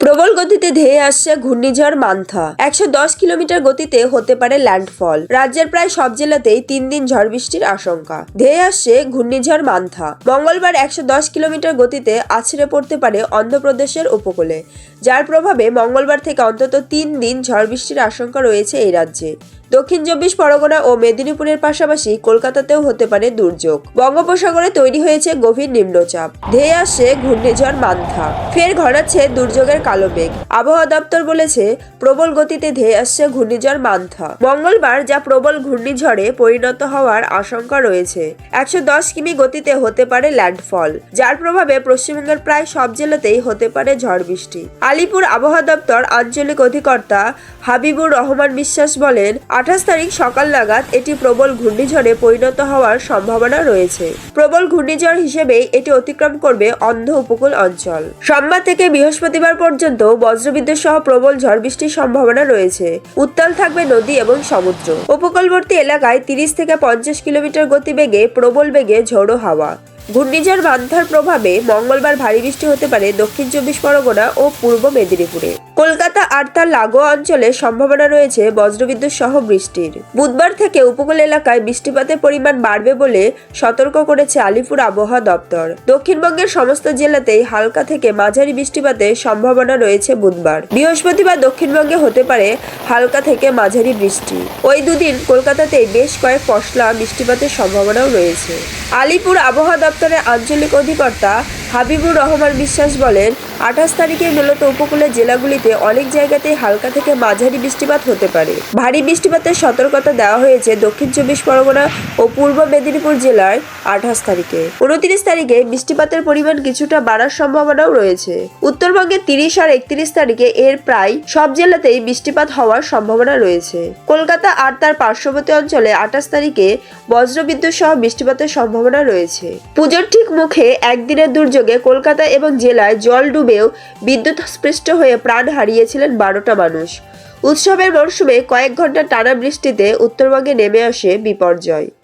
প্রবল গতিতে ধেয়ে আসছে ঘূর্ণিঝড় মান্থা। একশো দশ কিলোমিটার গতিতে হতে পারে ল্যান্ডফল। রাজ্যের প্রায় সব জেলাতেই তিন দিন ঝড় বৃষ্টির আশঙ্কা। ধেয়ে আসছে ঘূর্ণিঝড় মান্থা। মঙ্গলবার একশো দশ কিলোমিটার গতিতে আছড়ে পড়তে পারে অন্ধ্রপ্রদেশের উপকূলে। যার প্রভাবে মঙ্গলবার থেকে অন্তত তিন দিন ঝড় বৃষ্টির আশঙ্কা রয়েছে এই রাজ্যে। দক্ষিণ চব্বিশ পরগনা ও মেদিনীপুরের পাশাপাশি কলকাতাতেও হতে পারে দুর্যোগ। বঙ্গোপসাগরে তৈরি হয়েছে গভীর নিম্নচাপ। ধেয়ে আসছে ঘূর্ণিঝড় মান্থা। ফের ঘনাচ্ছে দুর্যোগের কালো মেঘ। আবহাওয়া দপ্তর বলেছে, প্রবল গতিতে ধেয়ে আসছে ঘূর্ণিঝড় মান্থা। মঙ্গলবার যা প্রবল ঘূর্ণিঝড়ে পরিণত হওয়ার আশঙ্কা রয়েছে। একশো দশ কিমি গতিতে হতে পারে ল্যান্ডফল, যার প্রভাবে পশ্চিমবঙ্গের প্রায় সব জেলাতেই হতে পারে ঝড় বৃষ্টি। আলিপুর আবহাওয়া দপ্তর আঞ্চলিক অধিকর্তা হাবিবুর রহমান বিশ্বাস বলেন আঠাশ তারিখ সকাল নাগাদ এটি প্রবল ঘূর্ণিঝড়ে পরিণত হওয়ার সম্ভাবনা রয়েছে। প্রবল ঘূর্ণিঝড় হিসেবেই এটি অতিক্রম করবে অন্ধ উপকূল অঞ্চল। সোমবার থেকে বৃহস্পতিবার পর্যন্ত বজ্রবিদ্যুৎ সহ প্রবল ঝড় বৃষ্টির সম্ভাবনা রয়েছে। উত্তাল থাকবে নদী এবং সমুদ্র। উপকূলবর্তী এলাকায় তিরিশ থেকে পঞ্চাশ কিলোমিটার গতিবেগে প্রবল বেগে ঝোড়ো হাওয়া। ঘূর্ণিঝড় বান্ধার প্রভাবে মঙ্গলবার ভারী বৃষ্টি হতে পারে দক্ষিণ চব্বিশ পরগনা ও পূর্ব মেদিনীপুরে। কলকাতা আর তার লাগোয়া অঞ্চলে সম্ভাবনা রয়েছে বজ্রবিদ্যুৎ সহ বৃষ্টির। বুধবার থেকে উপকূল এলাকায় বৃষ্টিপাতের পরিমাণ বাড়বে বলে সতর্ক করেছে আলিপুর আবহাওয়া দপ্তর। দক্ষিণবঙ্গের সমস্ত জেলাতেই হালকা থেকে মাঝারি বৃষ্টিপাতের সম্ভাবনা রয়েছে বুধবার। বৃহস্পতিবার দক্ষিণবঙ্গে হতে পারে হালকা থেকে মাঝারি বৃষ্টি। ওই দুদিন কলকাতাতে বেশ কয়েক পশলা বৃষ্টিপাতের সম্ভাবনাও রয়েছে। আলিপুর আবহাওয়া দপ্তরের আঞ্চলিক অধিকর্তা হাবিবুর রহমান বিশ্বাস বলেন, আঠাশ তারিখে মূলত উপকূলের জেলাগুলিতে অনেক জায়গাতেই হালকা থেকে মাঝারি বৃষ্টিপাত হতে পারে। ভারী বৃষ্টিপাতের সতর্কতা দেওয়া হয়েছে দক্ষিণ চব্বিশ পরগনা ও পূর্ব মেদিনীপুর জেলায় আঠাশ তারিখে। উনত্রিশ তারিখে বৃষ্টিপাতের পরিমাণ কিছুটা বাড়ার সম্ভাবনাও রয়েছে। উত্তরবঙ্গে তিরিশ আর একত্রিশ তারিখে এর প্রায় সব জেলাতেই বৃষ্টিপাত হওয়ার সম্ভাবনা রয়েছে। কলকাতা আর তার পার্শ্ববর্তী অঞ্চলে আঠাশ তারিখে বজ্রবিদ্যুৎ সহ বৃষ্টিপাতের সম্ভাবনা রয়েছে। পুজোর ঠিক মুখে একদিনের দুর্যোগে কলকাতা এবং জেলায় জল ডুবেও বিদ্যুৎ স্পৃষ্ট হয়ে প্রাণ হারিয়েছিলেন বারোটা মানুষ। উৎসবের মরশুমে কয়েক ঘণ্টা টানা বৃষ্টিতে উত্তরবঙ্গে নেমে আসে বিপর্যয়।